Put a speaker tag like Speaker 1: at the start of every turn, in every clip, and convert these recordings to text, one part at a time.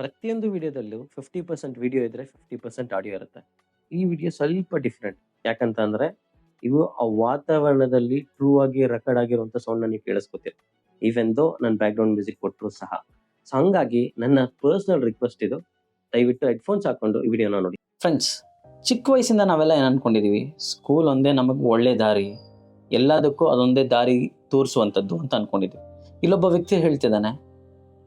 Speaker 1: ಪ್ರತಿಯೊಂದು ವಿಡಿಯೋದಲ್ಲೂ fifty percent video ಇದ್ರೆ ಫಿಫ್ಟಿ ಪರ್ಸೆಂಟ್ ಆಡಿಯೋ ಇರುತ್ತೆ. ಈ ವಿಡಿಯೋ ಸ್ವಲ್ಪ ಡಿಫ್ರೆಂಟ್ ಯಾಕಂತ ಅಂದ್ರೆ ಇವು ಆ ವಾತಾವರಣದಲ್ಲಿ ಟ್ರೂ ಆಗಿ ರೆಕಾರ್ಡ್ ಆಗಿರುವಂತ ಸೌಂಡ್ ನೀವು ಕೇಳಿಸ್ಕೊತೀರಿ. ಈವೆನ್ ದೋ ನನ್ನ ಬ್ಯಾಕ್ ಗ್ರೌಂಡ್ ಮ್ಯೂಸಿಕ್ ಕೊಟ್ಟರು ಸಹ. ಸೊ ಹಂಗಾಗಿ ನನ್ನ ಪರ್ಸನಲ್ ರಿಕ್ವೆಸ್ಟ್ ಇದು, ದಯವಿಟ್ಟು ಹೆಡ್ಫೋನ್ಸ್ ಹಾಕೊಂಡು ಈ ವಿಡಿಯೋನ ನೋಡಿ.
Speaker 2: ಫ್ರೆಂಡ್ಸ್ ಚಿಕ್ಕ ವಯಸ್ಸಿಂದ ನಾವೆಲ್ಲ ಏನು ಅನ್ಕೊಂಡಿದೀವಿ? ಸ್ಕೂಲ್ ಒಂದೇ ನಮಗೆ ಒಳ್ಳೆ ದಾರಿ, ಎಲ್ಲದಕ್ಕೂ ಅದೊಂದೇ ದಾರಿ ತೋರಿಸುವಂಥದ್ದು ಅಂತ ಅನ್ಕೊಂಡಿದ್ವಿ. ಇಲ್ಲೊಬ್ಬ ವ್ಯಕ್ತಿ ಹೇಳ್ತಿದ್ದಾನೆ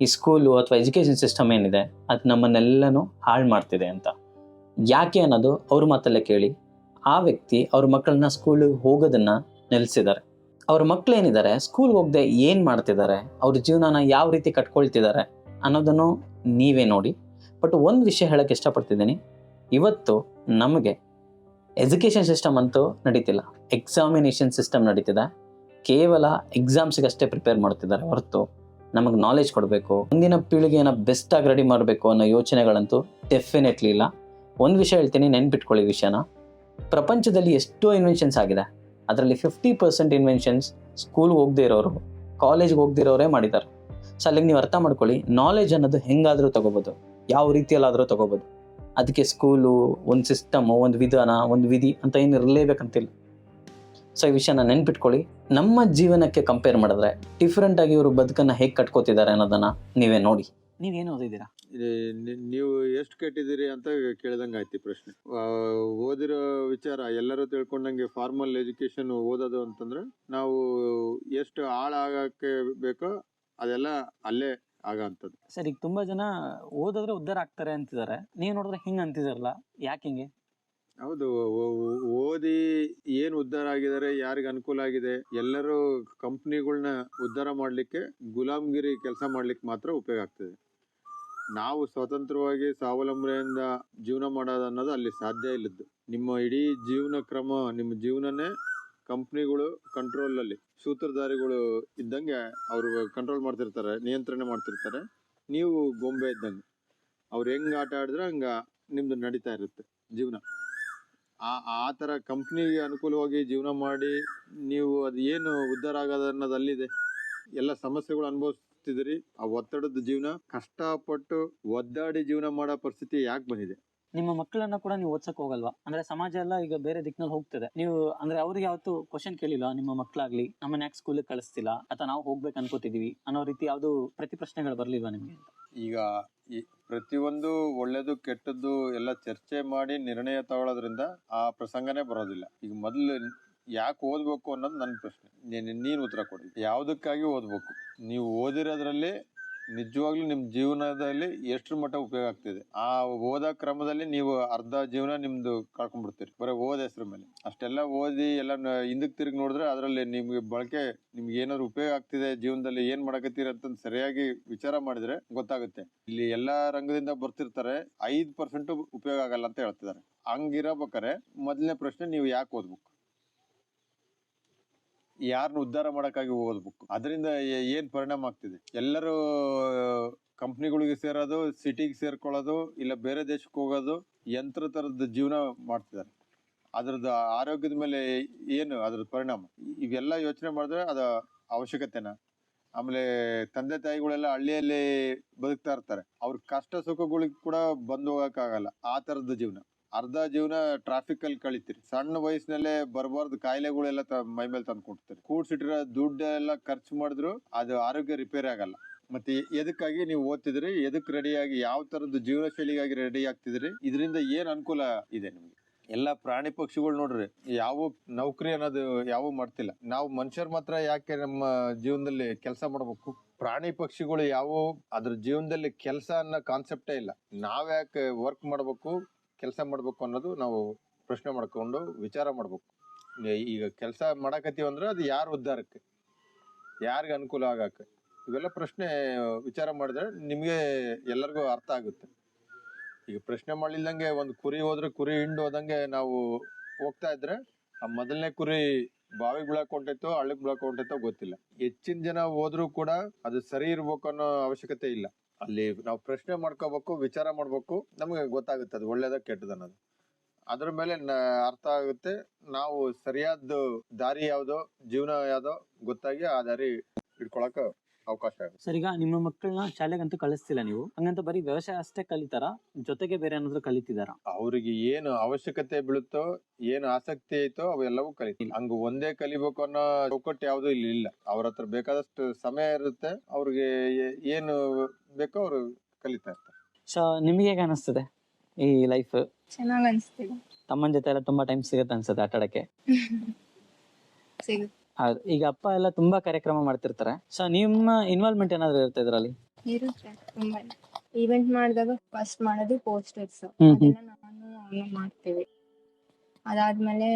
Speaker 2: ಈ ಸ್ಕೂಲು ಅಥವಾ ಎಜುಕೇಷನ್ ಸಿಸ್ಟಮ್ ಏನಿದೆ, ಅದು ನಮ್ಮನ್ನೆಲ್ಲನೂ ಹಾಳು ಮಾಡ್ತಿದೆ ಅಂತ. ಯಾಕೆ ಅನ್ನೋದು ಅವ್ರ ಮಾತಲ್ಲೇ ಕೇಳಿ. ಆ ವ್ಯಕ್ತಿ ಅವ್ರ ಮಕ್ಕಳನ್ನ ಸ್ಕೂಲಿಗೆ ಹೋಗೋದನ್ನು ನೆಲೆಸಿದ್ದಾರೆ ಅವ್ರ ಮಕ್ಕಳು ಏನಿದ್ದಾರೆ ಸ್ಕೂಲ್ಗೆ ಹೋಗದೆ ಏನು ಮಾಡ್ತಿದ್ದಾರೆ ಅವ್ರ ಜೀವನನ ಯಾವ ರೀತಿ ಕಟ್ಕೊಳ್ತಿದ್ದಾರೆ ಅನ್ನೋದನ್ನು ನೀವೇ ನೋಡಿ. ಬಟ್ ಒಂದು ವಿಷಯ ಹೇಳಕ್ಕೆ ಇಷ್ಟಪಡ್ತಿದ್ದೀನಿ. ಇವತ್ತು ನಮಗೆ ಎಜುಕೇಷನ್ ಸಿಸ್ಟಮ್ ಅಂತೂ ನಡೀತಿಲ್ಲ. ಎಕ್ಸಾಮಿನೇಷನ್ ಸಿಸ್ಟಮ್ ನಡೀತಿದೆ. ಕೇವಲ ಎಕ್ಸಾಮ್ಸ್ಗಷ್ಟೇ ಪ್ರಿಪೇರ್ ಮಾಡ್ತಿದ್ದಾರೆ ಹೊರತು. ನಮಗೆ ನಾಲೆಜ್ ಕೊಡಬೇಕು, ಮುಂದಿನ ಪೀಳಿಗೆನ ಬೆಸ್ಟಾಗಿ ರೆಡಿ ಮಾಡಬೇಕು ಅನ್ನೋ ಯೋಚನೆಗಳಂತೂ ಡೆಫಿನೆಟ್ಲಿ ಇಲ್ಲ. ಒಂದು ವಿಷಯ ಹೇಳ್ತೀನಿ, ನೆನ್ಪಿಟ್ಕೊಳ್ಳಿ ವಿಷಯನ. ಪ್ರಪಂಚದಲ್ಲಿ ಎಷ್ಟೋ ಇನ್ವೆನ್ಷನ್ಸ್ ಆಗಿದೆ. ಅದರಲ್ಲಿ ಫಿಫ್ಟಿ ಪರ್ಸೆಂಟ್ ಇನ್ವೆನ್ಷನ್ಸ್ ಸ್ಕೂಲ್ಗೆ ಹೋಗದೇ ಇರೋರು ಕಾಲೇಜ್ಗೆ ಹೋಗದೇ ಇರೋರೇ ಮಾಡಿದ್ದಾರೆ ಸೊ ಅಲ್ಲಿಗೆ ನೀವು ಅರ್ಥ ಮಾಡ್ಕೊಳ್ಳಿ ನಾಲೆಜ್ ಅನ್ನೋದು ಹೆಂಗಾದರೂ ತಗೋಬೋದು, ಯಾವ ರೀತಿಯಲ್ಲಾದರೂ ತಗೋಬೋದು. ಅದಕ್ಕೆ ಸ್ಕೂಲು ಒಂದು ಸಿಸ್ಟಮು ಒಂದು ವಿಧಾನ, ಒಂದು ವಿಧಿ ಅಂತ ಏನು ಇರಲೇಬೇಕಂತಿಲ್ಲ. ಸೊ ಈ ವಿಷಯನ ನೆನ್ಪಿಟ್ಕೊಳ್ಳಿ. ನಮ್ಮ ಜೀವನಕ್ಕೆ ಕಂಪೇರ್ ಮಾಡಿದ್ರೆ ಡಿಫ್ರೆಂಟ್ ಆಗಿ ಇವರು ಬದುಕನ್ನ ಹೇಗೆ ಕಟ್ಕೋತಿದ್ದಾರೆ ಅನ್ನೋದನ್ನ ನೀವೇ ನೋಡಿ. ನೀವೇನು ಓದಿದ್ದೀರಾ?
Speaker 3: ನೀವು ಎಷ್ಟು ಕೆಟ್ಟಿದ್ದೀರಿ ಅಂತ ಕೇಳ್ದಂಗೆ ಆಯ್ತು ಪ್ರಶ್ನೆ. ಓದಿರೋ ವಿಚಾರ ಎಲ್ಲರೂ ತಿಳ್ಕೊಂಡಂಗೆ ಫಾರ್ಮಲ್ ಎಜುಕೇಶನ್ ಓದೋದು ಅಂತಂದ್ರೆ ನಾವು ಎಷ್ಟು ಹಾಳಾಗಕ್ಕೆ ಬೇಕೋ ಅದೆಲ್ಲ ಅಲ್ಲೇ ಆಗಂಥದ್ದು
Speaker 2: ಸರ್ ಈಗ ತುಂಬಾ ಜನ ಓದಿದ್ರೆ ಉದ್ದಾರ ಆಗ್ತಾರೆ ಅಂತಿದ್ದಾರೆ. ನೀವು ನೋಡಿದ್ರೆ ಹಿಂಗೆ ಅಂತಿದಾರಲ್ಲ. ಯಾಕೆ ಹಿಂಗೆ?
Speaker 3: ಹೌದು ಓದಿ ಏನು ಉದ್ಧಾರ ಆಗಿದ್ದಾರೆ, ಯಾರಿಗೆ ಅನುಕೂಲ ಆಗಿದೆ, ಎಲ್ಲರೂ ಕಂಪ್ನಿಗಳನ್ನ ಉದ್ಧಾರ ಮಾಡ್ಲಿಕ್ಕೆ, ಗುಲಾಮ್ಗಿರಿ ಕೆಲಸ ಮಾಡ್ಲಿಕ್ಕೆ ಮಾತ್ರ ಉಪಯೋಗ ಆಗ್ತದೆ. ನಾವು ಸ್ವತಂತ್ರವಾಗಿ ಸ್ವಾವಲಂಬನೆಯಿಂದ ಜೀವನ ಮಾಡೋದು ಅನ್ನೋದು ಅಲ್ಲಿ ಸಾಧ್ಯ ಇಲ್ಲದ್ದು. ನಿಮ್ಮ ಇಡೀ ಜೀವನ ಕ್ರಮ, ನಿಮ್ಮ ಜೀವನನೇ ಕಂಪ್ನಿಗಳು ಕಂಟ್ರೋಲ್ ಅಲ್ಲಿ ಸೂತ್ರಧಾರಿಗಳು ಇದ್ದಂಗೆ ಅವರು ಕಂಟ್ರೋಲ್ ಮಾಡ್ತಿರ್ತಾರೆ, ನಿಯಂತ್ರಣ ಮಾಡ್ತಿರ್ತಾರೆ. ನೀವು ಗೊಂಬೆ ಇದ್ದಂಗೆ. ಅವ್ರು ಹೆಂಗ್ ಆಟ ಆಡಿದ್ರೆ ಹಂಗ ನಿಮ್ದು ನಡೀತಾ ಇರುತ್ತೆ ಜೀವನ. ಆ ಆ ಥರ ಕಂಪ್ನಿಗೆ ಅನುಕೂಲವಾಗಿ ಜೀವನ ಮಾಡಿ ನೀವು ಅದು ಏನು ಉದ್ಧಾರ ಆಗೋದು ಅನ್ನೋದು ಅಲ್ಲಿದೆ ಎಲ್ಲ ಸಮಸ್ಯೆಗಳು ಅನುಭವಿಸ್ತಿದ್ದೀರಿ. ಆ ಒತ್ತಡದ ಜೀವನ, ಕಷ್ಟಪಟ್ಟು ಒದ್ದಾಡಿ ಜೀವನ ಮಾಡೋ ಪರಿಸ್ಥಿತಿ ಯಾಕೆ ಬಂದಿದೆ?
Speaker 2: ನಿಮ್ಮ ಮಕ್ಕಳನ್ನ ಕೂಡ ನೀವು ಓದ್ಸಕ್ ಹೋಗಲ್ವಾ? ಅಂದ್ರೆ ಸಮಾಜ ಎಲ್ಲ ಈಗ ಬೇರೆ ದಿಕ್ಕಿನಲ್ಲಿ ಹೋಗ್ತದೆ. ನೀವು, ಅಂದ್ರೆ ಅವ್ರಿಗೆ ಯಾವತ್ತು ಕ್ವಶನ್ ಕೇಳಿಲ್ಲ ನಿಮ್ಮ ಮಕ್ಕಳಾಗ್ಲಿ ನಮ್ಮನ್ನ ಯಾಕೆ ಸ್ಕೂಲಿಗೆ ಕಳಿಸ್ತಿಲ್ಲ, ಅಥವಾ ನಾವು ಹೋಗ್ಬೇಕು ಅನ್ಕೋತಿದೀವಿ ಅನ್ನೋ ರೀತಿ ಯಾವ್ದು ಪ್ರತಿ ಪ್ರಶ್ನೆಗಳು ಬರ್ಲಿಲ್ವಾ ನಿಮ್ಗೆ?
Speaker 3: ಈಗ ಈ ಪ್ರತಿಯೊಂದು ಒಳ್ಳೇದು, ಕೆಟ್ಟದ್ದು ಎಲ್ಲ ಚರ್ಚೆ ಮಾಡಿ ನಿರ್ಣಯ ತಗೊಳ್ಳೋದ್ರಿಂದ ಆ ಪ್ರಸಂಗನೇ ಬರೋದಿಲ್ಲ. ಈಗ ಮೊದಲು ಯಾಕೆ ಓದ್ಬೇಕು ಅನ್ನೋದು ನನ್ನ ಪ್ರಶ್ನೆ. ನೀನ್ ಉತ್ತರ ಕೊಡಿ. ಯಾವುದಕ್ಕಾಗಿ ಓದ್ಬೇಕು? ನೀವು ಓದಿರೋದ್ರಲ್ಲಿ ನಿಜವಾಗ್ಲೂ ನಿಮ್ಮ ಜೀವನದಲ್ಲಿ ಎಷ್ಟರ ಮಟ್ಟ ಉಪಯೋಗ ಆಗ್ತಿದೆ? ಆ ಓದೋ ಕ್ರಮದಲ್ಲಿ ನೀವು ಅರ್ಧ ಜೀವನ ನಿಮ್ದು ಕಳ್ಕೊಂಡ್ಬಿಡ್ತೀರಿ. ಬರೀ ಓದ ಹೆಸರು ಮೇಲೆ. ಅಷ್ಟೆಲ್ಲ ಓದಿ ಎಲ್ಲ ಹಿಂದಕ್ಕೆ ಹಿಂದಕ್ ತಿರುಗಿ ನೋಡಿದ್ರೆ ಅದರಲ್ಲಿ ನಿಮ್ಗೆ ಬಳಕೆ ನಿಮ್ಗೆ ಏನಾದ್ರು ಉಪಯೋಗ ಆಗ್ತಿದೆ ಜೀವನದಲ್ಲಿ ಏನ್ ಮಾಡಕತ್ತೀರಿ ಅಂತ ಸರಿಯಾಗಿ ವಿಚಾರ ಮಾಡಿದ್ರೆ ಗೊತ್ತಾಗುತ್ತೆ. ಇಲ್ಲಿ ಎಲ್ಲಾ ರಂಗದಿಂದ ಬರ್ತಿರ್ತಾರೆ, ಐದ್ ಪರ್ಸೆಂಟ್ ಉಪಯೋಗ ಆಗಲ್ಲ ಅಂತ ಹೇಳ್ತಿದ್ದಾರೆ. ಹಂಗಿರಬೇಕಾರೆ ಮೊದಲನೇ ಪ್ರಶ್ನೆ ನೀವು ಯಾಕೆ ಓದ್ಬೇಕು? ಯಾರನ್ನ ಉದ್ಧಾರ ಮಾಡಕ್ಕಾಗಿ ಓದ್ಬೇಕು ಅದರಿಂದ ಏನ್ ಪರಿಣಾಮ ಆಗ್ತಿದೆ? ಎಲ್ಲರೂ ಕಂಪ್ನಿಗಳಿಗೆ ಸೇರೋದು ಸಿಟಿಗೆ ಸೇರ್ಕೊಳ್ಳೋದು, ಇಲ್ಲ ಬೇರೆ ದೇಶಕ್ಕೆ ಹೋಗೋದು, ಯಂತ್ರ ಥರದ ಜೀವನ ಮಾಡ್ತಿದ್ದಾರೆ. ಅದ್ರದ್ದು ಆರೋಗ್ಯದ ಮೇಲೆ ಏನು ಅದ್ರದ್ದು ಪರಿಣಾಮ? ಇವೆಲ್ಲ ಯೋಚನೆ ಮಾಡಿದ್ರೆ ಅದ ಅವಶ್ಯಕತೆನ? ಆಮೇಲೆ ತಂದೆ ತಾಯಿಗಳೆಲ್ಲ ಹಳ್ಳಿಯಲ್ಲಿ ಬದುಕ್ತಾ ಇರ್ತಾರೆ. ಅವ್ರ ಕಷ್ಟ ಸುಖಗಳಿಗೆ ಕೂಡ ಬಂದು ಹೋಗೋಕ್ಕಾಗಲ್ಲ. ಆ ತರದ ಜೀವನ. ಅರ್ಧ ಜೀವನ ಟ್ರಾಫಿಕ್ ಅಲ್ಲಿ ಕಳಿತೀರಿ. ಸಣ್ಣ ವಯಸ್ಸಿನಲ್ಲೇ ಬರಬಾರ್ದು ಕಾಯಿಲೆಗಳೆಲ್ಲ ಮೈ ಮೇಲೆ ತಂದ್ಕೊಡ್ತಾರೆ ಕೂಡ್ಸಿಟ್ಟಿರೋ ದುಡ್ಡು ಎಲ್ಲ ಖರ್ಚು ಮಾಡಿದ್ರು ಅದು ಆರೋಗ್ಯ ರಿಪೇರಿ ಆಗಲ್ಲ. ಮತ್ತೆ ಎದಕ್ಕಾಗಿ ನೀವು ಓದ್ತಿದ್ರಿ ಎದಕ್ ರೆಡಿಯಾಗಿ ಯಾವ ತರದ ಜೀವನ ಶೈಲಿಗಾಗಿ ರೆಡಿ ಆಗ್ತಿದ್ರಿ ಇದರಿಂದ ಏನ್ ಅನುಕೂಲ ಇದೆ ನಿಮ್ಗೆ? ಎಲ್ಲ ಪ್ರಾಣಿ ಪಕ್ಷಿಗಳು ನೋಡ್ರಿ, ಯಾವ ನೌಕರಿ ಅನ್ನೋದು ಯಾವ ಮಾಡ್ತಿಲ್ಲ. ನಾವು ಮನುಷ್ಯರ್ ಮಾತ್ರ ಯಾಕೆ ನಮ್ಮ ಜೀವನದಲ್ಲಿ ಕೆಲಸ ಮಾಡ್ಬೇಕು? ಪ್ರಾಣಿ ಪಕ್ಷಿಗಳು ಯಾವ ಅದ್ರ ಜೀವನದಲ್ಲಿ ಕೆಲಸ ಅನ್ನೋ ಕಾನ್ಸೆಪ್ಟೇ ಇಲ್ಲ. ನಾವ್ಯಾಕೆ ವರ್ಕ್ ಮಾಡ್ಬೇಕು? ಕೆಲಸ ಮಾಡ್ಬೇಕು ಅನ್ನೋದು ನಾವು ಪ್ರಶ್ನೆ ಮಾಡ್ಕೊಂಡು ವಿಚಾರ ಮಾಡ್ಬೇಕು. ಈಗ ಕೆಲಸ ಮಾಡಕತ್ತೀವಿ ಅಂದ್ರೆ ಅದು ಯಾರು ಉದ್ಧಾರಕ್ಕೆ ಯಾರಿಗೆ ಅನುಕೂಲ ಆಗಕ್ಕೆ? ಇವೆಲ್ಲ ಪ್ರಶ್ನೆ ವಿಚಾರ ಮಾಡಿದ್ರೆ ನಿಮಗೆ ಎಲ್ಲರಿಗೂ ಅರ್ಥ ಆಗುತ್ತೆ. ಈಗ ಪ್ರಶ್ನೆ ಮಾಡಿಲ್ದಂಗೆ ಒಂದು ಕುರಿ ಹೋದ್ರೆ ಕುರಿ ಹಿಂಡು ಹೋದಂಗೆ ನಾವು ಹೋಗ್ತಾ ಇದ್ರೆ ಆ ಮೊದಲನೇ ಕುರಿ ಬಾವಿಗೆ ಬೀಳಕ್ ಹಳ್ಳಿಗೆ ಹಳ್ಳಕ್ ಬೀಳಕ್ ಹೊಂಟೈತೋ ಗೊತ್ತಿಲ್ಲ. ಹೆಚ್ಚಿನ ಜನ ಹೋದ್ರೂ ಕೂಡ ಅದು ಸರಿ ಇರ್ಬೇಕು ಅನ್ನೋ ಅವಶ್ಯಕತೆ ಇಲ್ಲ. ಅಲ್ಲಿ ನಾವು ಪ್ರಶ್ನೆ ಮಾಡ್ಕೋಬೇಕು, ವಿಚಾರ ಮಾಡ್ಬೇಕು. ನಮಗೆ ಗೊತ್ತಾಗುತ್ತೆ ಅದು ಒಳ್ಳೇದ ಕೆಟ್ಟದ ಅನ್ನೋದು. ಅದ್ರ ಮೇಲೆ ಅರ್ಥ ಆಗುತ್ತೆ. ನಾವು ಸರಿಯಾದ ದಾರಿ ಯಾವುದೋ, ಜೀವನ ಯಾವುದೋ ಗೊತ್ತಾಗಿ ಆ ದಾರಿ ಇಟ್ಕೊಳಕ ಅವಕಾಶ ಆಗುತ್ತೆ
Speaker 2: ಸರ್ ಈಗ ನಿಮ್ಮ ಮಕ್ಕಳನ್ನ ಶಾಲೆಗಂತೂ ಕಳಿಸ್ತಿಲ್ಲ ನೀವು. ಹಂಗಂತ ಬರೀ ವ್ಯವಸಾಯ ಅಷ್ಟೇ ಕಲಿತಾರ? ಜೊತೆಗೆ ಬೇರೆ ಏನಾದ್ರು ಕಲಿತಿದಾರ?
Speaker 3: ಅವ್ರಿಗೆ ಏನು ಅವಶ್ಯಕತೆ ಬೀಳುತ್ತೋ ಏನು ಆಸಕ್ತಿ ಐತೋ ಅವೆಲ್ಲವೂ ಕಲಿತಿಲ್ಲ ಹಂಗ ಒಂದೇ ಕಲಿಬೇಕು ಅನ್ನೋ ಚೌಕಟ್ಟು ಯಾವ್ದು ಇಲ್ಲಿ ಇಲ್ಲ. ಅವ್ರ ಹತ್ರ ಬೇಕಾದಷ್ಟು ಸಮಯ ಇರುತ್ತೆ. ಅವ್ರಿಗೆ ಏ- ಏನು ಬೇಕೋ ಅವ್ರು ಕಲಿತಾ ಇರ್ತಾರೆ.
Speaker 2: ಸೊ ನಿಮ್ಗೆ ಹೇಗೆ ಅನಿಸ್ತದೆ ಈ ಲೈಫ್
Speaker 4: ಚೆನ್ನಾಗಿ ಅನ್ಸ್ತಿದೆ.
Speaker 2: ತಮ್ಮನ ಜೊತೆ ಎಲ್ಲ ತುಂಬಾ ಟೈಮ್ ಸಿಗುತ್ತೆ ಅನ್ಸುತ್ತೆ ಆಟ ಆಡಕ್ಕೆ
Speaker 4: ಸಿಗುತ್ತೆ.
Speaker 2: ಹೌದು. ಈಗ ಅಪ್ಪ ಎಲ್ಲ ತುಂಬಾ ಕಾರ್ಯಕ್ರಮ ಮಾಡ್ತಿರ್ತಾರೆ. ಸೊ ನಿಮ್ಮ ಇನ್ವಾಲ್ವ್ಮೆಂಟ್ ಏನಾದ್ರು ಇರುತ್ತೆ ಇದರಲ್ಲಿ?
Speaker 4: ಇರುತ್ತೆ ಈವೆಂಟ್ ಮಾಡಿದಾಗ ಫಸ್ಟ್ ಮಾಡೋದು ಪೋಸ್ಟರ್ಸ್
Speaker 2: ಹ್ಮ್.
Speaker 4: ಅದೆಲ್ಲ ನಾನು ಅವನು ಮಾಡ್ತೀವಿ. ಅದಾದ್ಮೇಲೆ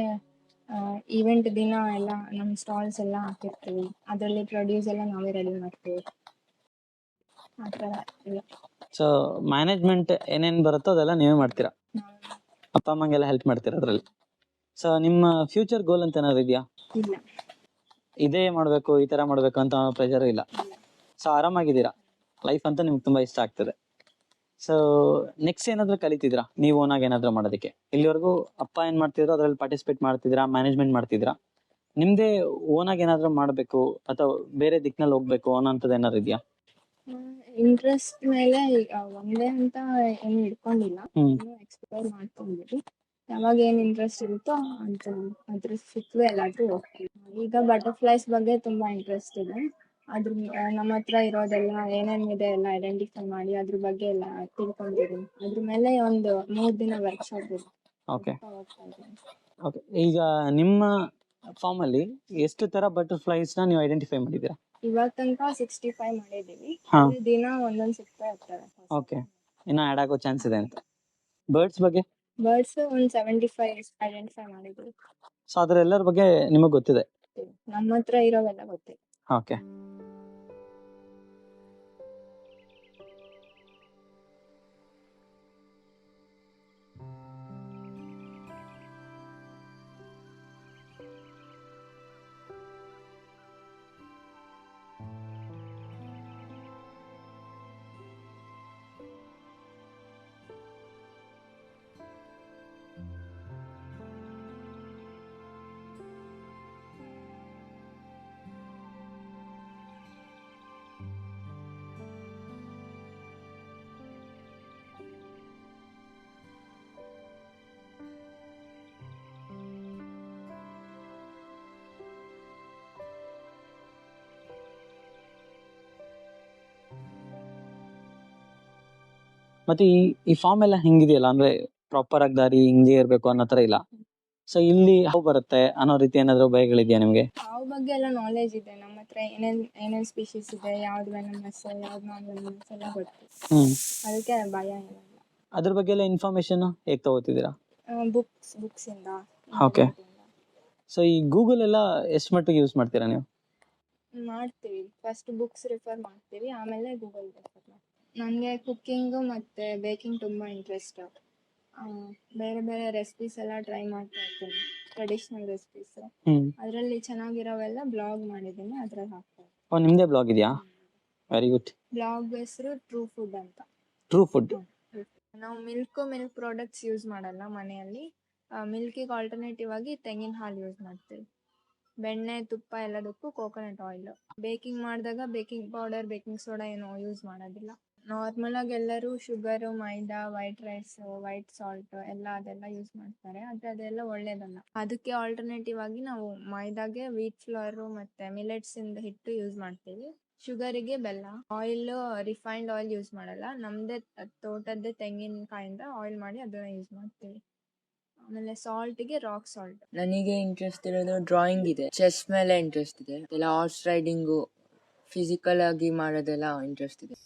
Speaker 4: ಈವೆಂಟ್ ದಿನ ಎಲ್ಲ ನಮ್ ಸ್ಟಾಲ್ಸ್ ಎಲ್ಲ ಹಾಕಿರ್ತೀವಿ. ಅದರಲ್ಲಿ ಪ್ರೊಡ್ಯೂಸ್ ಎಲ್ಲ ನಾವೇ ರೆಡಿ ಮಾಡ್ತೀವಿ. ಆ ಥರ ಎಲ್ಲ.
Speaker 2: ಸೊ ಮ್ಯಾನೇಜ್ಮೆಂಟ್ ಏನೇನ್ ಬರುತ್ತೋ ಅದೆಲ್ಲ ನೀವೇ ಮಾಡ್ತೀರಾ?
Speaker 4: ನಾವು
Speaker 2: ಅಪ್ಪ ಅಮ್ಮಂಗೆಲ್ಲ ಹೆಲ್ಪ್ ಮಾಡ್ತೀರಾ ಅದ್ರಲ್ಲಿ? ಸೊ ನಿಮ್ಮ ಫ್ಯೂಚರ್ ಗೋಲ್ ಅಂತ ಏನಾದ್ರು ಇದೆಯಾ?
Speaker 4: ಇಲ್ಲ.
Speaker 2: ಇದೇ ಮಾಡ್ಬೇಕು ಈ ತರ ಮಾಡ್ಬೇಕು ಅಂತ ಪ್ರೆಷರ್ ಇಲ್ಲ. ಸೊ ಆರಾಮಾಗಿದ್ದೀರಾ? ಲೈಫ್ ಅಂತ ನಿಮ್ಗೆ ತುಂಬಾ ಇಷ್ಟ ಆಗ್ತದೆ. ಸೊ ನೆಕ್ಸ್ಟ್ ಏನಾದ್ರು ಕಲಿತಿದ್ರಾ? ನೀವು ಓನಾಗಿ ಏನಾದ್ರು ಮಾಡೋದಕ್ಕೆ? ಇಲ್ಲಿವರೆಗೂ ಅಪ್ಪ ಏನ್ ಮಾಡ್ತಿದ್ರು ಅದ್ರಲ್ಲಿ ಪಾರ್ಟಿಸಿಪೇಟ್ ಮಾಡ್ತಿದ್ರಾ ಮ್ಯಾನೇಜ್ಮೆಂಟ್ ಮಾಡ್ತಿದ್ರಾ? ನಿಮ್ದೇ ಓನಾಗಿ ಏನಾದ್ರು ಮಾಡ್ಬೇಕು ಅಥವಾ ಬೇರೆ ದಿಕ್ನಲ್ಲಿ ಹೋಗ್ಬೇಕು ಅನ್ನೋಂಥದ್ದು ಏನಾದ್ರು ಇದೆಯಾ?
Speaker 4: ಇಂಟ್ರೆಸ್ಟ್ ಮೇಲೆ ಒಂದೇ ಅಂತ ಏನು ಇಟ್ಕೊಂಡಿಲ್ಲ ಎಕ್ಸ್ಪ್ಲೋರ್ ಮಾಡ್ಕೊಂಡಿದ್ವಿ. ಯಾವಾಗ ಏನ್ ಇಂಟ್ರೆಸ್ಟ್ ಇರುತ್ತೋ ಅಂತ ಅದ್ರ ಸುತ್ತಲೂ ಎಲ್ಲಾದ್ರೂ ಹೋಗ್ತೀವಿ. ಈಗ ಬಟರ್ಫ್ಲೈಸ್ ಬಗ್ಗೆ ತುಂಬಾ ಇಂಟ್ರೆಸ್ಟ್ ಇದೆ. ಅದ್ರ ನಮ್ಮ ಹತ್ರ ಇರೋದೆಲ್ಲ ಏನೇನಿದೆ ಎಲ್ಲ ಐಡೆಂಟಿಫೈ ಮಾಡಿ ಅದ್ರ ಬಗ್ಗೆ ಎಲ್ಲ ತಿಳ್ಕೊಂಡಿದ್ದೀನಿ ಅದ್ರ ಮೇಲೆ ಒಂದು ಮೂರ್ ದಿನ ವರ್ಕ್ಶಾಪ್ ಇದೆ.
Speaker 2: ಓಕೆ ಓಕೆ ಈಗ ನಿಮ್ಮ ಫಾರ್ಮ್ ಅಲ್ಲಿ ಎಷ್ಟು ತರ ಬಟರ್ಫ್ಲೈಸ್ನ ನೀವು ಐಡೆಂಟಿಫೈ ಮಾಡಿದ್ದೀರಾ?
Speaker 4: ಇವಾಗ ತನಕ ಸಿಕ್ಸ್ಟಿ ಫೈವ್ ಮಾಡಿದೀವಿ. ದಿನ ಒಂದೊಂದು ಸಿಗ್ತಾ ಇರ್ತವೆ
Speaker 2: ಓಕೆ ಇನ್ನ ಆಡ್ ಆಗೋ ಚಾನ್ಸ್ ಇದೆ ಅಂತ. ಬರ್ಡ್ಸ್ ಬಗ್ಗೆ?
Speaker 4: ಬರ್ಡ್ಸ್ ಒಂದ್ ಸೆವೆಂಟಿ ಫೈವ್ ಐಡೆಂಟಿಫೈ ಮಾಡಿದ್ರು.
Speaker 2: ಸೊ ಅದ್ರ ಎಲ್ಲರ ಬಗ್ಗೆ ನಿಮಗೆ ಗೊತ್ತಿದೆ?
Speaker 4: ನಮ್ಮ ಹತ್ರ ಇರೋವೆಲ್ಲ ಗೊತ್ತಿದೆ
Speaker 2: ಓಕೆ ಮತ್ತೆ ಈ ಈ ಫಾರ್ಮ್ ಎಲ್ಲ ಹೆಂಗಿದೆಯಲ್ಲ? ಅಂದ್ರೆ ಪ್ರಾಪರ್ ಆಗಿ ದಾರಿ ಹಿಂಗೆ ಇರ್ಬೇಕು ಅನ್ನೋ ತರ ಇಲ್ಲ. ಸೊ ಇಲ್ಲಿ ಹಾವು ಬರುತ್ತೆ ಅನ್ನೋ ರೀತಿ ಏನಾದ್ರು ಭಯಗಳಿದೆಯಾ ನಿಮಗೆ?
Speaker 4: ಹಾವು ಬಗ್ಗೆ ಎಲ್ಲ ನಾಲೆಜ್ ಇದೆ. ನಮ್ಮ ಹತ್ರ ಏನೇನ್ ಏನೇನ್ ಸ್ಪೀಶೀಸ್ ಇದೆ ಯಾವ್ದು ವೆನಮಸ್ ಯಾವ್ದು ನಾನ್ ವೆನಮಸ್ ಎಲ್ಲ ಗೊತ್ತು.
Speaker 2: ಹ್ಮ್.
Speaker 4: ಅದಕ್ಕೆ ಭಯ ಏನಿಲ್ಲ.
Speaker 2: ಅದ್ರ ಬಗ್ಗೆ ಎಲ್ಲ ಇನ್ಫಾರ್ಮೇಶನ್ ಹೇಗ್ ತಗೋತಿದ್ದೀರಾ?
Speaker 4: ಬುಕ್ಸ್ ಬುಕ್ಸ್ ಇಂದ.
Speaker 2: Okay.
Speaker 4: internet
Speaker 2: ಸೊ ಈ ಗೂಗಲ್ ಎಲ್ಲ ಎಷ್ಟು ಮಟ್ಟಿಗೆ ಯೂಸ್ ಮಾಡ್ತೀರಾ ನೀವು?
Speaker 4: ಮಾಡ್ತೀವಿ. ಫಸ್ಟ್ ಬುಕ್ಸ್ ರೆಫರ್ ಮಾಡ್ತೀವಿ ಆಮೇಲೆ ಗೂಗಲ್ ರೆಫರ್ ಮಾಡ್ತೀವಿ. ನನಗೆ ಕುಕ್ಕಿಂಗು ಮತ್ತು ಬೇಕಿಂಗ್ ತುಂಬ ಇಂಟ್ರೆಸ್ಟ್. ಬೇರೆ ಬೇರೆ ರೆಸಿಪೀಸ್ ಎಲ್ಲ ಟ್ರೈ ಮಾಡ್ತಾ ಇರ್ತೀನಿ. Traditional recipes
Speaker 2: hmm.
Speaker 4: ಅದರಲ್ಲಿ ಚೆನ್ನಾಗಿರೋವೆಲ್ಲ ಬ್ಲಾಗ್ ಮಾಡಿದ್ದೀನಿ ಅದ್ರಲ್ಲಿ ಹಾಕ್ತಾ
Speaker 2: ಓ ನಿಮ್ದೇ ಬ್ಲಾಗ್ ಇದೆಯಾ? ವೆರಿ ಗುಡ್
Speaker 4: ಬ್ಲಾಗ್ ಹೆಸರು ಟ್ರೂ ಫುಡ್ ಅಂತ.
Speaker 2: ಟ್ರೂ ಫುಡ್
Speaker 4: ನಾವು ಮಿಲ್ಕ್ ಮಿಲ್ಕ್ ಪ್ರಾಡಕ್ಟ್ಸ್ ಯೂಸ್ ಮಾಡಲ್ಲ ಮನೆಯಲ್ಲಿ. ಮಿಲ್ಕಿಗೆ ಆಲ್ಟರ್ನೇಟಿವ್ ಆಗಿ ತೆಂಗಿನ ಹಾಲು ಯೂಸ್ ಮಾಡ್ತೀವಿ. ಬೆಣ್ಣೆ ತುಪ್ಪ ಎಲ್ಲದಕ್ಕೂ ಕೋಕೋನಟ್ ಆಯಿಲ್ ಬೇಕಿಂಗ್ ಮಾಡಿದಾಗ ಬೇಕಿಂಗ್ ಪೌಡರ್ ಬೇಕಿಂಗ್ ಸೋಡಾ ಏನೋ ಯೂಸ್ ಮಾಡೋದಿಲ್ಲ. ನಾರ್ಮಲ್ ಆಗಿ ಎಲ್ಲರೂ sugar maida white rice white salt ಎಲ್ಲ ಅದೆಲ್ಲ ಯೂಸ್ ಮಾಡ್ತಾರೆ. ಆದ್ರೆ ಅದೆಲ್ಲ ಒಳ್ಳೇದಲ್ಲ. ಅದಕ್ಕೆ ಆಲ್ಟರ್ನೇಟಿವ್ ಆಗಿ ನಾವು ಮೈದಾಗೆ ವೀಟ್ ಫ್ಲೋರ್ ಮತ್ತೆ ಮಿಲೆಟ್ಸ್ ಇಂದ ಹಿಟ್ಟು ಯೂಸ್ ಮಾಡ್ತೀವಿ. ಶುಗರಿಗೆ ಬೆಲ್ಲ. ಆಯಿಲ್ ರಿಫೈನ್ಡ್ ಆಯಿಲ್ ಯೂಸ್ ಮಾಡಲ್ಲ. ನಮ್ಮದೇ ತೋಟದ್ದೇ ತೆಂಗಿನಕಾಯಿಂದ ಆಯಿಲ್ ಮಾಡಿ ಅದನ್ನ ಯೂಸ್ ಮಾಡ್ತೀವಿ. ಆಮೇಲೆ ಸಾಲ್ಟಿಗೆ ರಾಕ್ ಸಾಲ್ಟ್
Speaker 5: ನನಗೆ ಇಂಟ್ರೆಸ್ಟ್ ಇರೋದು ಡ್ರಾಯಿಂಗ್ ಇದೆ. ಚೆಸ್ ಮೇಲೆ ಇಂಟ್ರೆಸ್ಟ್ ಇದೆ. ಎಲ್ಲ ಹಾರ್ಸ್ ರೈಡಿಂಗು ಫಿಸಿಕಲ್ ಆಗಿ ಮಾಡೋದೆಲ್ಲ ಇಂಟ್ರೆಸ್ಟ್ ಇದೆ.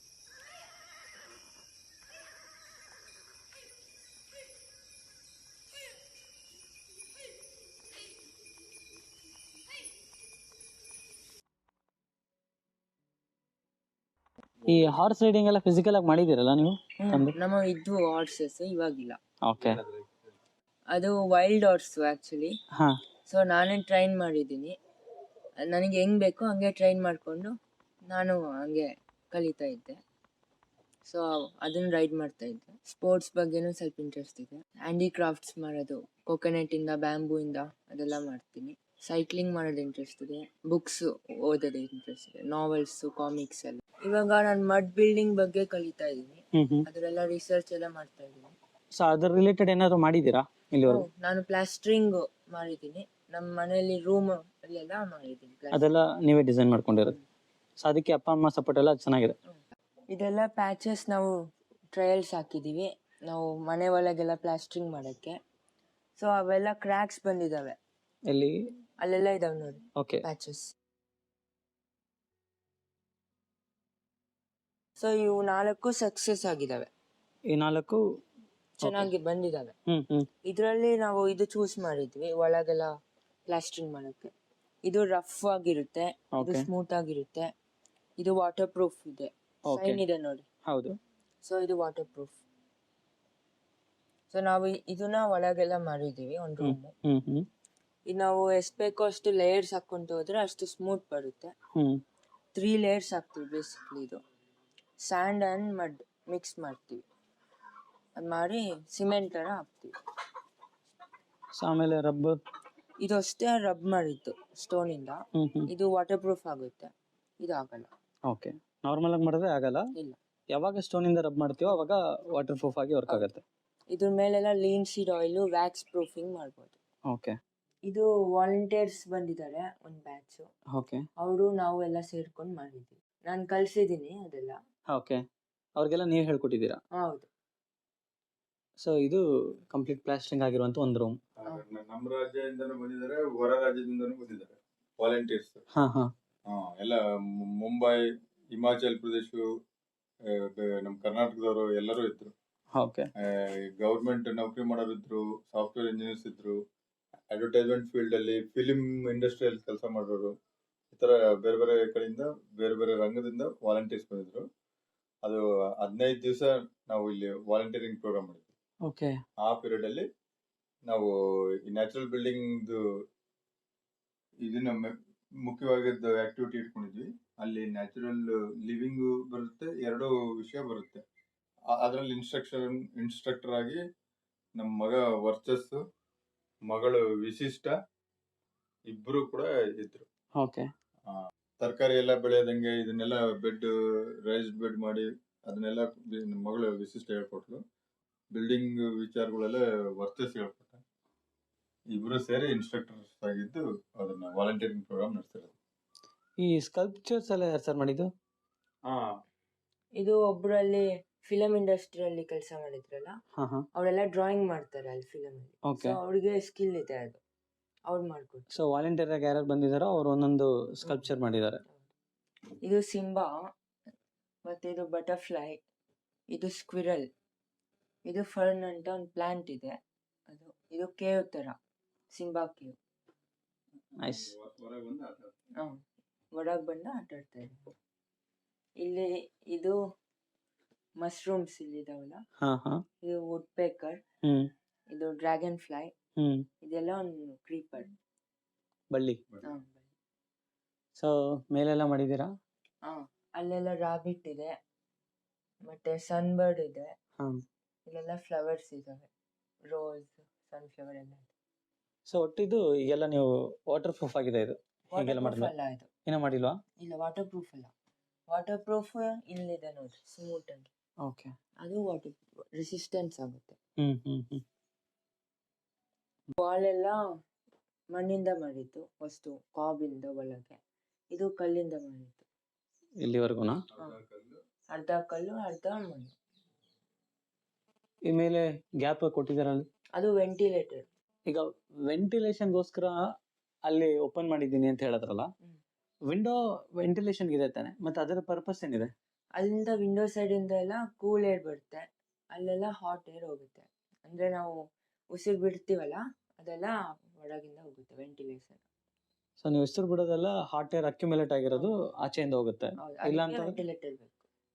Speaker 2: ಈ ಹಾರ್ಸ್ ರೈಡಿಂಗ್ ಎಲ್ಲ ಫಿಸಿಕಲ್ ಆಗಿ ಮಾಡಿದಿರಲ್ಲ ನೀವು?
Speaker 5: ನಮ್ಮ ಇದ್ವು ಹಾರ್ಸಸ್ ಇವಾಗಿಲ್ಲ.
Speaker 2: ಓಕೆ
Speaker 5: ಅದು ವೈಲ್ಡ್ ಹಾರ್ಸ್ ಆಕ್ಚುಲಿ
Speaker 2: ಹಾ.
Speaker 5: ಸೊ ನಾನೇ ಟ್ರೈನ್ ಮಾಡಿದ್ದೀನಿ. ನನಗೆ ಹೆಂಗ್ ಬೇಕೋ ಹಂಗೆ ಟ್ರೈನ್ ಮಾಡಿಕೊಂಡು ನಾನು ಹಂಗೆ ಕಲಿತಾ ಇದ್ದೆ. ಸೊ ಅದನ್ನ ರೈಡ್ ಮಾಡ್ತಾ ಇದ್ದೆ. ಸ್ಪೋರ್ಟ್ಸ್ ಬಗ್ಗೆನೂ ಸ್ವಲ್ಪ ಇಂಟ್ರೆಸ್ಟ್ ಇದೆ. ಹ್ಯಾಂಡಿಕ್ರಾಫ್ಟ್ಸ್ ಮಾಡೋದು ಕೊಕೊನೆಟ್ ಇಂದ ಬ್ಯಾಂಬೂ ಇಂದ ಅದೆಲ್ಲ ಮಾಡ್ತೀನಿ. ಸೈಕ್ಲಿಂಗ್ ಮಾಡೋದು ಇಂಟ್ರೆಸ್ಟ್ ಇದೆ. ಬುಕ್ಸ್ ಓದೋದು ಇಂಟ್ರೆಸ್ಟ್ ಇದೆ. ನಾವೆಲ್ಸ್ ಕಾಮಿಕ್ಸ್ ಎಲ್ಲ. ಇವಾಗ ನಾನು ಮಡ್ ಬಿಲ್ಡಿಂಗ್ ಬಗ್ಗೆ ಕಲಿತಾ ಇದ್ದೀನಿ.
Speaker 2: ಹ್ಮ್ ಹ್ಮ್.
Speaker 5: ಅದರೆಲ್ಲ ರಿಸರ್ಚ್ ಎಲ್ಲ ಮಾಡ್ತಾ ಇದ್ದೀನಿ.
Speaker 2: ಸೊ ಅದ್ರ ರಿಲೇಟೆಡ್ ಏನಾದ್ರು ಮಾಡಿದ್ದೀರಾ ಇಲ್ಲಿವರೆಗೂ?
Speaker 5: ನಾನು ಪ್ಲಾಸ್ಟ್ರಿಂಗ್ ಮಾಡಿದ್ದೀನಿ. ನಮ್ಮ ಮನೆಯಲ್ಲಿ ರೂಮ್ ಅಲ್ಲೆಲ್ಲ ಮಾಡಿದ್ದೀನಿ.
Speaker 2: ಅದೆಲ್ಲ ನೀವೇ ಡಿಸೈನ್ ಮಾಡ್ಕೊಂಡಿರೋದು? ಸೊ ಅದಕ್ಕೆ ಅಪ್ಪ ಅಮ್ಮ ಸಪೋರ್ಟ್ ಎಲ್ಲ ಚೆನ್ನಾಗಿದೆ?
Speaker 5: ಇದೆಲ್ಲ ಪ್ಯಾಚಸ್ ನಾವು ಟ್ರಯಲ್ಸ್ ಹಾಕಿದ್ದೀವಿ. ನಾವು ಮನೆ ಒಳಗೆಲ್ಲ ಪ್ಲಾಸ್ಟ್ರಿಂಗ್ ಮಾಡೋಕ್ಕೆ. ಸೊ ಅವೆಲ್ಲ ಕ್ರ್ಯಾಕ್ಸ್ ಬಂದಿದ್ದಾವೆ.
Speaker 2: ಎಲ್ಲಿ?
Speaker 5: ಅಲ್ಲೆಲ್ಲ ಇದಾವೆ ನೋಡಿ
Speaker 2: ಓಕೆ
Speaker 5: ಪ್ಯಾಚಸ್ ಸೊ ಇವು ನಾಲ್ಕು ಸಕ್ಸಸ್ ಆಗಿದಾವೆ.
Speaker 2: ಈ ನಾಲ್ಕು
Speaker 5: ಚೆನ್ನಾಗಿ ಬಂದಿದಾವೆ.
Speaker 2: ಹ್ಮ್ ಹ್ಮ್.
Speaker 5: ಇದರಲ್ಲಿ ನಾವು ಇದು ಚೂಸ್ ಮಾಡಿದ್ವಿ ಒಳಗೆಲ್ಲ ಪ್ಲಾಸ್ಟ್ರಿಂಗ್ ಮಾಡಕ್ಕೆ. ಇದು ರಫ್ ಆಗಿರುತ್ತೆ ಇದು ಸ್ಮೂತ್ ಆಗಿರುತ್ತೆ ಇದು ವಾಟರ್ ಪ್ರೂಫ್ ಇದೆ.
Speaker 2: Okay.
Speaker 5: ಸೈನ್ ಇದೆ ನೋಡಿ.
Speaker 2: ಹೌದು.
Speaker 5: ಸೊ ಇದು ವಾಟರ್ ಪ್ರೂಫ್ ಸೊ ನಾವು ಇ- ಇದನ್ನ ಒಳಗೆಲ್ಲ ಮಾಡಿದೀವಿ ಒಂದು ರೂಮ್
Speaker 2: ಹ್ಮ್ ಹ್ಮ್.
Speaker 5: ಇದು ನಾವು ಎಷ್ಟು ಬೇಕೋ ಅಷ್ಟು ಲೇಯರ್ಸ್ ಹಾಕೊಂತ ಹೋದ್ರೆ ಅಷ್ಟು ಸ್ಮೂತ್ ಬರುತ್ತೆ.
Speaker 2: ಹ್ಮ್.
Speaker 5: ತ್ರೀ ಲೇಯರ್ಸ್ ಹಾಕ್ತೀವಿ ಬೇಸಿಕ್ಲಿ ಇದು. ಸ್ಯಾಂಡ್ ಆ್ಯಂಡ್ ಮಡ್ ಮಿಕ್ಸ್ ಮಾಡ್ತೀವಿ. ಅದು ಮಾಡಿ ಸಿಮೆಂಟ್ ಥರ ಹಾಕ್ತೀವಿ.
Speaker 2: ಸೊ ಆಮೇಲೆ ರಬ್ಬರ್?
Speaker 5: ಇದು ಅಷ್ಟೇ ರಬ್ ಮಾಡಿದ್ದು ಸ್ಟೋನಿಂದ
Speaker 2: ಹ್ಮ್ ಹ್ಮ್.
Speaker 5: ಇದು ವಾಟರ್ ಪ್ರೂಫ್ ಆಗುತ್ತೆ. ಇದು ಆಗಲ್ಲ.
Speaker 2: ಓಕೆ. ನಾರ್ಮಲ್ ಆಗಿ ಮಾಡಿದ್ರೆ ಆಗಲ್ಲ.
Speaker 5: ಇಲ್ಲ.
Speaker 2: ಯಾವಾಗ ಸ್ಟೋನ್ ಇಂದ ರಬ್ ಮಾಡ್ತೀವೋ ಅವಾಗ ವಾಟರ್ ಪ್ರೂಫ್ ಆಗಿ ವರ್ಕ್ ಆಗುತ್ತೆ.
Speaker 5: ಇದ್ರ ಮೇಲೆಲ್ಲ linseed oil wax proofing ಮಾಡ್ಬೋದು.
Speaker 2: ಓಕೆ.
Speaker 5: ಇದು ವಾಲಂಟಿಯರ್ಸ್ ಬಂದಿದ್ದಾರೆ ಒಂದು ಬ್ಯಾಚ್
Speaker 2: ಓಕೆ.
Speaker 5: ಅವರು ನಾವು ಎಲ್ಲ ಸೇರ್ಕೊಂಡು ಮಾಡಿದ್ದೀವಿ. ನಾನು ಕಲಿಸಿದ್ದೀನಿ ಅದೆಲ್ಲ.
Speaker 2: ಓಕೆ ಅವ್ರಿಗೆಲ್ಲ ನೀವು ಹೇಳ್ಕೊಟ್ಟಿದ್ದೀರಾ?
Speaker 5: ಹೌದು.
Speaker 2: ಸೊ ಇದು ಕಂಪ್ಲೀಟ್ ಪ್ಲಾಸ್ಟಿಂಗ್ ಆಗಿರುವಂತ ಒಂದು ರೂಮ್
Speaker 3: ನಮ್ಮ ರಾಜ್ಯದಿಂದನೂ ಬಂದಿದ್ದಾರೆ ಹೊರ ರಾಜ್ಯದಿಂದನೂ ಬಂದಿದ್ದಾರೆ. ವಾಲಂಟಿಯರ್ಸ್
Speaker 2: ಹಾ ಹಾ.
Speaker 3: ಎಲ್ಲ ಮುಂಬೈ ಹಿಮಾಚಲ್ ಪ್ರದೇಶ ನಮ್ಮ ಕರ್ನಾಟಕದವರು ಎಲ್ಲರೂ ಇದ್ರು.
Speaker 2: ಓಕೆ
Speaker 3: ಗೌರ್ಮೆಂಟ್ ನೌಕರಿ ಮಾಡೋರು ಇದ್ರು ಸಾಫ್ಟ್ವೇರ್ ಇಂಜಿನಿಯರ್ಸ್ ಇದ್ರು ಅಡ್ವರ್ಟೈಸ್ಮೆಂಟ್ ಫೀಲ್ಡ್ ಅಲ್ಲಿ ಫಿಲಿಂ ಇಂಡಸ್ಟ್ರಿಯಲ್ಲಿ ಕೆಲಸ ಮಾಡೋರು ಈ ತರ ಬೇರೆ ಬೇರೆ ಕಡೆಯಿಂದ ಬೇರೆ ಬೇರೆ ರಂಗದಿಂದ ವಾಲಂಟಿಯರ್ಸ್ ಬಂದಿದ್ರು. ಅದು ಹದಿನೈದು ದಿವಸ ನಾವು ಇಲ್ಲಿ ವಾಲಂಟಿಯರಿಂಗ್ ಪ್ರೋಗ್ರಾಮ್ ಮಾಡಿದ್ವಿ.
Speaker 2: ಓಕೆ
Speaker 3: ಆ ಪೀರಿಯಡ್ ಅಲ್ಲಿ ನಾವು ಈ ನ್ಯಾಚುರಲ್ ಬಿಲ್ಡಿಂಗ್ ಇದನ್ನ ಮುಖ್ಯವಾಗಿದ್ದ ಆಕ್ಟಿವಿಟಿ ಇಟ್ಕೊಂಡಿದ್ವಿ. ಅಲ್ಲಿ ನ್ಯಾಚುರಲ್ ಲಿವಿಂಗ್ ಬರುತ್ತೆ ಎರಡು ವಿಷಯ ಬರುತ್ತೆ. ಅದರಲ್ಲಿ ಅದ್ರಲ್ಲಿ ಇನ್ಸ್ಟ್ರಕ್ಷನ್ ಇನ್ಸ್ಟ್ರಕ್ಟರ್ ಆಗಿ ನಮ್ಮ ಮಗ ವರ್ಚಸ್ಸು ಮಗಳು ವಿಶಿಷ್ಟ ಇಬ್ರು ಕೂಡ ಇದ್ರು.
Speaker 2: ಓಕೆ
Speaker 3: ತರಕಾರಿ ಎಲ್ಲ ಬೆಳೆಯದಂಗೆ ಇದನ್ನೆಲ್ಲ ಬೆಡ್ ರೈಸ್ ಬೆಡ್ ಮಾಡಿ ಅದನ್ನೆಲ್ಲ ನಮ್ಮ ಮಗಳು ವಿಶಿಷ್ಟ ಹೇಳ್ಕೊಟ್ಲು. ಬಿಲ್ಡಿಂಗ್ ವಿಚಾರಗಳೆಲ್ಲ ವರ್ಚಸ್ ಹೇಳ್ಕೊಟ್ಟ ಇಬ್ರು ಸೇರಿ ಇನ್ಸ್ಟ್ರಕ್ಟರ್ಸ್ ಆಗಿದ್ದು ಅದನ್ನ ವಾಲಂಟಿಯರಿಂಗ್ ಪ್ರೋಗ್ರಾಮ್ ನಡೆಸಿರೋದು.
Speaker 2: ಈ ಸ್ಕಲ್ಪ್ಚರ್ಸ್ ಎಲ್ಲ ಯಾರು ಸರ್ ಮಾಡಿದ್ದು?
Speaker 3: ಹಾ.
Speaker 5: ಇದು ಒಬ್ರಲ್ಲಿ ಫಿಲಂ ಇಂಡಸ್ಟ್ರಿಯಲ್ಲಿ ಕೆಲಸ ಮಾಡಿದ್ರಲ್ಲ?
Speaker 2: ಹಾ ಹಾ.
Speaker 5: ಅವರೆಲ್ಲ ಡ್ರಾಯಿಂಗ್ ಮಾಡ್ತಾರೆ ಅಲ್ಲಿ ಫಿಲಂ ಅಲ್ಲಿ.
Speaker 2: ಓಕೆ
Speaker 5: ಸೊ ಅವ್ರಿಗೆ ಸ್ಕಿಲ್ ಇದೆ ಅದು. ಅವ್ರು ಮಾಡ್ಕೊಡ್ತಾರೆ
Speaker 2: ಸೊ ವಾಲಂಟಿಯರ್ ಆಗಿ ಯಾರು ಬಂದಿದಾರೋ ಅವ್ರು ಒಂದೊಂದು ಸ್ಕಲ್ಪ್ಚರ್ ಮಾಡಿದ್ದಾರೆ.
Speaker 5: ಇದು ಸಿಂಬಾ ಮತ್ತೆ ಇದು ಬಟರ್ಫ್ಲೈ ಇದು ಸ್ಕ್ವಿರಲ್ ಇದು ಫರ್ನ್ ಅಂತ ಒಂದು ಪ್ಲಾಂಟ್ ಇದೆ. ಅದು ಇದು ಕೇವ್ ತರ ಸಿಂಬಾ ಕೇವ್
Speaker 2: ನೈಸ್
Speaker 3: ಹೊರಗೆ ಬಂದ ಆಟ ಆಡ್ತಾರೆ.
Speaker 5: ಒಳಗೆ ಬಂದು ಆಟ ಆಡ್ತಾ ಇದ್ದಾರೆ. ಇಲ್ಲಿ ಇದು ಮಶ್ರೂಮ್ಸ್ ಇಲ್ಲಿ ಇದಾವಲ್ಲ
Speaker 2: ಹಾ ಹಾ.
Speaker 5: ಇದು ವುಡ್ ಪೇಕರ್
Speaker 2: ಹ್ಮ್.
Speaker 5: ಇದು ಡ್ರ್ಯಾಗನ್ ಫ್ಲೈ
Speaker 2: ಹ್ಮ್.
Speaker 5: ಇದೆಲ್ಲ ಒಂದು ಕ್ರೀಪರ್
Speaker 2: ಬಳ್ಳಿ. ಸೊ ಮೇಲೆಲ್ಲ ಮಾಡಿದ್ದೀರಾ?
Speaker 5: ಹಾ ಅಲ್ಲೆಲ್ಲ ರಾಬಿಟ್ ಇದೆ ಮತ್ತೆ ಸನ್ ಬರ್ಡ್ ಇದೆ.
Speaker 2: ಹಾ.
Speaker 5: ಇಲ್ಲೆಲ್ಲ ಫ್ಲವರ್ಸ್ ಇದಾವೆ. ರೋಸ್ ಸನ್ಫ್ಲವರ್ ಎಲ್ಲ ಇದೆ.
Speaker 2: ಸೊ ಒಟ್ಟಿದ್ದು ಈಗೆಲ್ಲ ನೀವು ವಾಟರ್ ಪ್ರೂಫ್ ಆಗಿದೆ ಇದು. ಹೀಗೆಲ್ಲ
Speaker 5: Waterproof
Speaker 2: ಮಾಡಿದ್ಮೇಲೆ
Speaker 5: ಅಲ್ಲ ಇದು.
Speaker 2: ಏನೋ ಮಾಡಿಲ್ವಾ?
Speaker 5: ಇಲ್ಲ ವಾಟರ್ ಪ್ರೂಫ್ ಅಲ್ಲ. ವಾಟರ್ ಪ್ರೂಫ್ ಇಲ್ಲಿದೆ ನೋಡಿ ಸ್ಮೂತ್ ಆಗಿ.
Speaker 2: ಓಕೆ
Speaker 5: ಅದು ವಾಟರ್ ರೆಸಿಸ್ಟೆನ್ಸ್ ಆಗುತ್ತೆ.
Speaker 2: ಹ್ಮ್ ಹ್ಮ್ ಹ್ಮ್.
Speaker 5: ವಾಲ್ ಎಲ್ಲ ಮಣ್ಣಿಂದ ಮಾಡಿದ್ದು ವಸ್ತು ಕಾಬಿಂದ ಒಳಗೆ. ಇದು ಕಲ್ಲಿಂದ ಮಾಡಿದ್ದು.
Speaker 2: ಇಲ್ಲಿವರೆಗೂ
Speaker 5: ಅರ್ಧ ಕಲ್ಲು ಅರ್ಧ ಮಣ್ಣು.
Speaker 2: ಈ ಮೇಲೆ ಗ್ಯಾಪ್ ಕೊಟ್ಟಿದ್ದಾರಲ್ಲ
Speaker 5: ಅದು ವೆಂಟಿಲೇಟರ್.
Speaker 2: ಈಗ ವೆಂಟಿಲೇಷನ್ಗೋಸ್ಕರ ಅಲ್ಲಿ ಓಪನ್ ಮಾಡಿದ್ದೀನಿ ಅಂತ ಹೇಳಿದ್ರಲ್ಲ?
Speaker 5: ಹ್ಮ್.
Speaker 2: ವಿಂಡೋ ವೆಂಟಿಲೇಷನ್ ಇದೆ ತಾನೆ ಮತ್ತೆ ಅದರ ಪರ್ಪಸ್ ಏನಿದೆ?
Speaker 5: ಅಲ್ಲಿಂದ ವಿಂಡೋ ಸೈಡ್ ಇಂದ ಎಲ್ಲ ಕೂಲ್ ಏರ್ ಬರುತ್ತೆ ಅಲ್ಲೆಲ್ಲ ಹಾಟ್ ಏರ್ ಹೋಗುತ್ತೆ. ಅಂದ್ರೆ ನಾವು ಉಸಿರು ಬಿಡ್ತೀವಲ್ಲ? ಅದೆಲ್ಲ ಒಳಗಿಂದ ಹೋಗುತ್ತೆ ವೆಂಟಿಲೇಷನ್
Speaker 2: ಸೊ ನೀವು ಹೆಸರು ಬಿಡೋದೆಲ್ಲ ಹಾರ್ಟ್ ಏರ್ ಅಕ್ಯುಮುಲೇಟ್ ಆಗಿರೋದು ಆಚೆಯಿಂದ ಹೋಗುತ್ತೆ. ಇಲ್ಲ
Speaker 5: ಅಂತ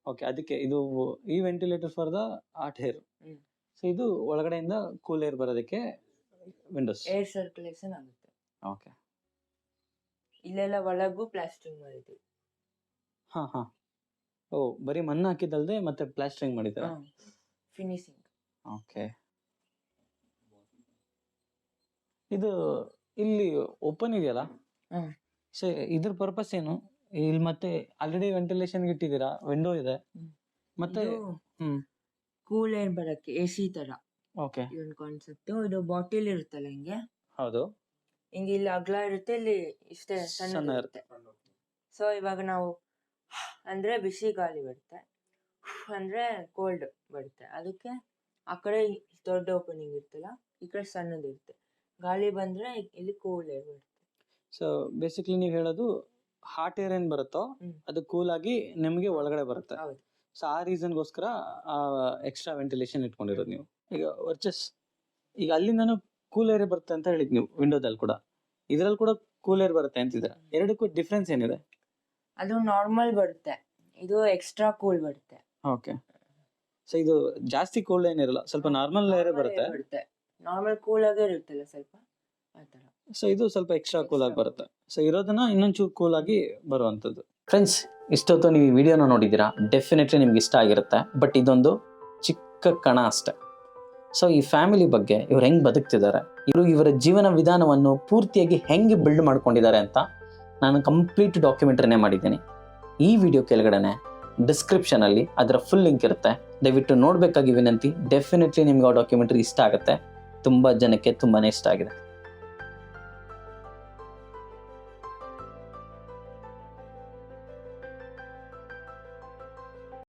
Speaker 2: ಓಕೆ ಅದಕ್ಕೆ ಇದು ಈ ventilator for the hot air. So ಇದು ಒಳಗಡೆಯಿಂದ ಕೂಲ್ ಏರ್ ಬರೋದಕ್ಕೆ ವಿಂಡೋಸ್
Speaker 5: ಏರ್ ಸರ್ಕ್ಯುಲೇಷನ್ ಆಗುತ್ತೆ.
Speaker 2: ಓಕೆ
Speaker 5: ಇಲ್ಲೆಲ್ಲ ಒಳಗೂ ಪ್ಲಾಸ್ಟಿಂಗ್ ಮಾಡಿದ್ವಿ
Speaker 2: ಹಾ ಹಾ. ಓ ಬರೀ ಮಣ್ಣು ಹಾಕಿದ್ದಲ್ದೆ ಮತ್ತೆ ಪ್ಲಾಸ್ಟರಿಂಗ್ ಮಾಡಿದ್ದಾರೆ?
Speaker 5: ಫಿನಿಶಿಂಗ್
Speaker 2: ಓಕೆ ಇದು ಇಲ್ಲಿ ಓಪನ್ ಇದೆಯಲ್ಲ? ಸೊ ಇದ್ರ ಪರ್ಪಸ್ ಏನು? ಇಲ್ಲಿ ಮತ್ತೆ ಆಲ್ರೆಡಿ ವೆಂಟಿಲೇಷನ್ ಇಟ್ಟಿದ್ದೀರಾ? ವಿಂಡೋ ಇದೆ. ಮತ್ತೆ ಹ್ಮ್.
Speaker 5: ಕೂಲ್ ಏರ್ ಬರಕ್ಕೆ? ಎ ಸಿ ತರ.
Speaker 2: ಓಕೆ
Speaker 5: ಇದೊಂದು ಕಾನ್ಸೆಪ್ಟ್ ಇದು ಬಾಟಲ್ ಇರುತ್ತಲ್ಲ ಹಿಂಗೆ?
Speaker 2: ಹೌದು.
Speaker 5: ಹಿಂಗೆ ಇಲ್ಲಿ ಅಗಲ ಇರುತ್ತೆ ಇಲ್ಲಿ ಇಷ್ಟೇ
Speaker 2: ಸಣ್ಣ
Speaker 5: ಇರುತ್ತೆ. ಸೊ ಇವಾಗ ನಾವು ಅಂದ್ರೆ ಬಿಸಿ ಗಾಳಿ ಬರುತ್ತೆ. ಅಂದ್ರೆ ಕೋಲ್ಡ್ ಬರುತ್ತೆ. ಅದಕ್ಕೆ ಆ ಕಡೆ ದೊಡ್ಡ ಓಪನಿಂಗ್ ಇರುತ್ತಲ್ಲ ಈ ಕಡೆ ಸಣ್ಣದು ಇರುತ್ತೆ ಗಾಳಿ ಬಂದ್ರೆ ಇಲ್ಲಿ ಕೂಲ್ ಏರ್ ಬರುತ್ತೆ.
Speaker 2: ಸೊ ಬೇಸಿಕ್ಲಿ ನೀವು ಹೇಳೋದು ಹಾಟ್ ಏರ್ ಏನ್ ಬರುತ್ತೋ ಅದು ಕೂಲ್ ಆಗಿ ನಿಮಗೆ ಒಳಗಡೆ ಬರುತ್ತೆ.
Speaker 5: ಹೌದು.
Speaker 2: ಸೊ ಆ ರೀಸನ್ಗೋಸ್ಕರ ಎಕ್ಸ್ಟ್ರಾ ವೆಂಟಿಲೇಷನ್ ಇಟ್ಕೊಂಡಿರೋದು ನೀವು. ಈಗ ವರ್ಚಸ್ ಈಗ ಅಲ್ಲಿಂದನು ಕೂಲ್ ಏರ್ ಬರುತ್ತೆ ಅಂತ ಹೇಳಿದ್ ನೀವು ವಿಂಡೋದಲ್ಲಿ ಕೂಡ. ಇದ್ರಲ್ಲಿ ಕೂಡ ಕೂಲ್ ಏರ್ ಬರುತ್ತೆ ಅಂತಿದ್ರೆ ಎರಡಕ್ಕೂ ಡಿಫ್ರೆನ್ಸ್ ಏನಿದೆ?
Speaker 5: ಅದು ನಾರ್ಮಲ್ ಬರುತ್ತೆ. ಇದು ಎಕ್ಸ್ಟ್ರಾ ಕೂಲ್ ಬರುತ್ತೆ.
Speaker 2: ಓಕೆ ಸೊ ಇದು ಜಾಸ್ತಿ ಕೂಲ್ ಏನಿರಲ್ಲ ಸ್ವಲ್ಪ ನಾರ್ಮಲ್ ಏರ್ ಬರುತ್ತೆ.
Speaker 5: ಬರುತ್ತೆ. ನಾರ್ಮಲ್ ಕೂಲ್ ಆಗೇ ಇರುತ್ತಲ್ಲ ಸ್ವಲ್ಪ? ಆ ತರ
Speaker 2: ಸೊ ಇದು ಸ್ವಲ್ಪ ಎಕ್ಸ್ಟ್ರಾ ಕೂಲ್ ಆಗಿ ಬರುತ್ತೆ. ಸೊ ಇರೋದನ್ನ ಇನ್ನೊಂಚೂರು ಕೂಲ್ ಆಗಿ ಬರುವಂಥದ್ದು. ಫ್ರೆಂಡ್ಸ್ ಇಷ್ಟೊತ್ತು ನೀವು ಈ ವಿಡಿಯೋನ ನೋಡಿದ್ದೀರಾ? ಡೆಫಿನೆಟ್ಲಿ ನಿಮ್ಗೆ ಇಷ್ಟ ಆಗಿರುತ್ತೆ. ಬಟ್ ಇದೊಂದು ಚಿಕ್ಕ ಕಣ ಅಷ್ಟೆ. ಸೊ ಈ ಫ್ಯಾಮಿಲಿ ಬಗ್ಗೆ ಇವ್ರು ಹೆಂಗೆ ಬದುಕ್ತಿದ್ದಾರೆ? ಇವರು ಇವರ ಜೀವನ ವಿಧಾನವನ್ನು ಪೂರ್ತಿಯಾಗಿ ಹೆಂಗೆ ಬಿಲ್ಡ್ ಮಾಡ್ಕೊಂಡಿದ್ದಾರೆ ಅಂತ ನಾನು ಕಂಪ್ಲೀಟ್ ಡಾಕ್ಯುಮೆಂಟ್ರಿನೇ ಮಾಡಿದ್ದೀನಿ. ಈ ವಿಡಿಯೋ ಕೆಳಗಡೆನೆ ಡಿಸ್ಕ್ರಿಪ್ಷನಲ್ಲಿ ಅದರ ಫುಲ್ ಲಿಂಕ್ ಇರುತ್ತೆ. ದಯವಿಟ್ಟು ನೋಡಬೇಕಾಗಿ ವಿನಂತಿ. ಡೆಫಿನೆಟ್ಲಿ ನಿಮ್ಗೆ ಆ ಡಾಕ್ಯುಮೆಂಟ್ರಿ ಇಷ್ಟ ಆಗುತ್ತೆ. ತುಂಬ ಜನಕ್ಕೆ ತುಂಬಾ ಇಷ್ಟ ಆಗಿದೆ.